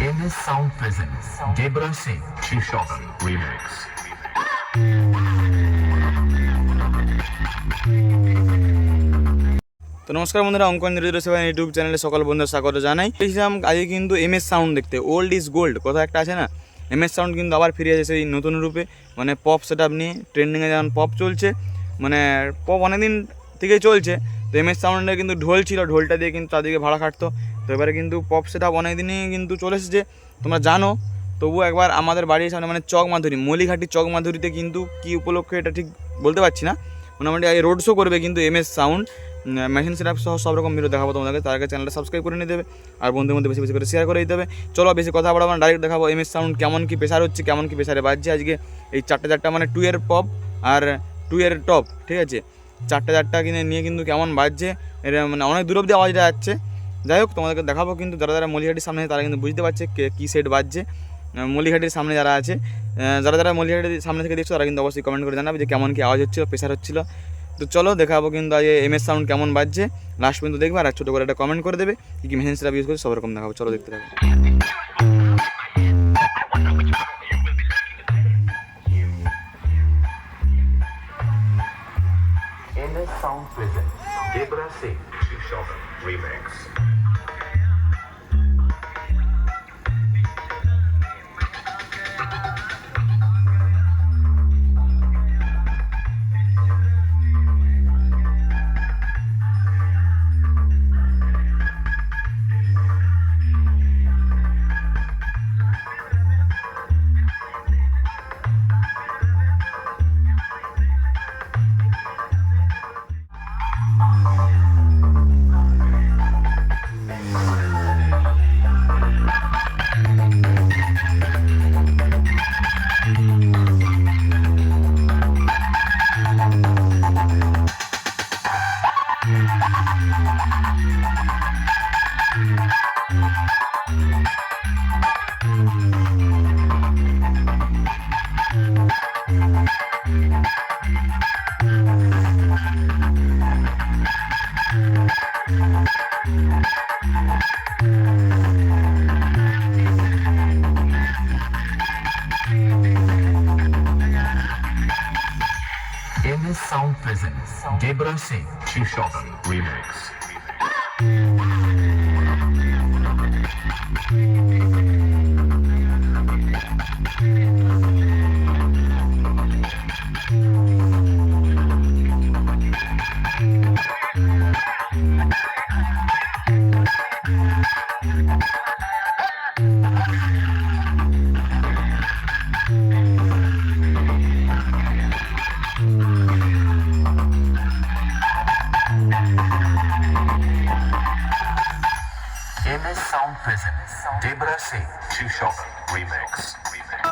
MS Sound presents Debra Singh Shishogan Remix. তো নমস্কার বন্ধুরা অঙ্কন জিরো সেভেন ইউটিউব চ্যানেলে সকল বন্ধুরা স্বাগত জানাই। এসেছিলাম আজকে কিন্তু এম এস সাউন্ড দেখতে। ওল্ড ইজ গোল্ড কথা একটা আছে না? এম এস সাউন্ড কিন্তু আবার ফিরে এসেছে এই নতুন রূপে। মানে পপ সেট আপ নিয়ে ট্রেন্ডিংয়ে যেমন পপ চলছে মানে পপ অনেকদিন থেকে চলছে। তো এম এস সাউন্ডে কিন্তু ঢোল ছিল ঢোলটা দিয়ে কিন্তু তাদেরকে ভাড়া খাটতো। তো এবারে কিন্তু পপ সেট আপ অনেকদিনই কিন্তু চলে এসেছে, তোমরা জানো। তবু একবার আমাদের বাড়ির সামনে মানে চক মাধুরী, মলিঘাটি চক মাধুরীতে কিন্তু কী উপলক্ষে এটা ঠিক বলতে পারছি না। মোটামুটি আগে রোড শো করবে কিন্তু M S sound machine set up সহ সব রকম ভিডিও দেখাবো তোমাদেরকে। তার আগে চ্যানেলটা সাবস্ক্রাইব করে নিয়ে দেবে আর বন্ধুদের মধ্যে বেশি বেশি করে শেয়ার করে দিতে হবে। চলো বেশি কথা বলা না ডাইরেক্ট দেখাবো এম এস সাউন্ড কেমন কী প্রেশার হচ্ছে, কেমন কী প্রেশারে বাজছে। আজকে এই চারটে চারটা মানে টু এর পপ আর টু এর টপ ঠিক আছে? চারটে চারটা কিনে নিয়ে কিন্তু কেমন বাজছে এটা মানে অনেক দূর অব্দি আওয়াজটা যাচ্ছে। যাই হোক তোমাদেরকে দেখাবো কিন্তু যারা যারা মলিহাটির সামনে তারা কিন্তু বুঝতে পারছে কে সেট বাজছে। মলিহাটির সামনে যারা আছে যারা যারা মলিহাটির সামনে থেকে দেখছ, তারা কিন্তু অবশ্যই কমেন্ট করে জানাবে যে কেমন কী আওয়াজ হচ্ছিল প্রেশার হচ্ছিল। তো চলো, দেখাবো কিন্তু আজ এম এস সাউন্ড কেমন বাজছে। লাস্ট পর্যন্ত দেখবে আর ছোটো করে একটা কমেন্ট করে দেবে, কী কী মেশিন সেটা ইউজ করে সব রকম দেখাবো। চলো, দেখতে থাকো। Ibra Singh Remix. Emissão presente. Debracei. She Shot Shishoban Remix. Sound Prison. Debra C. T-Shock Remix. Remix.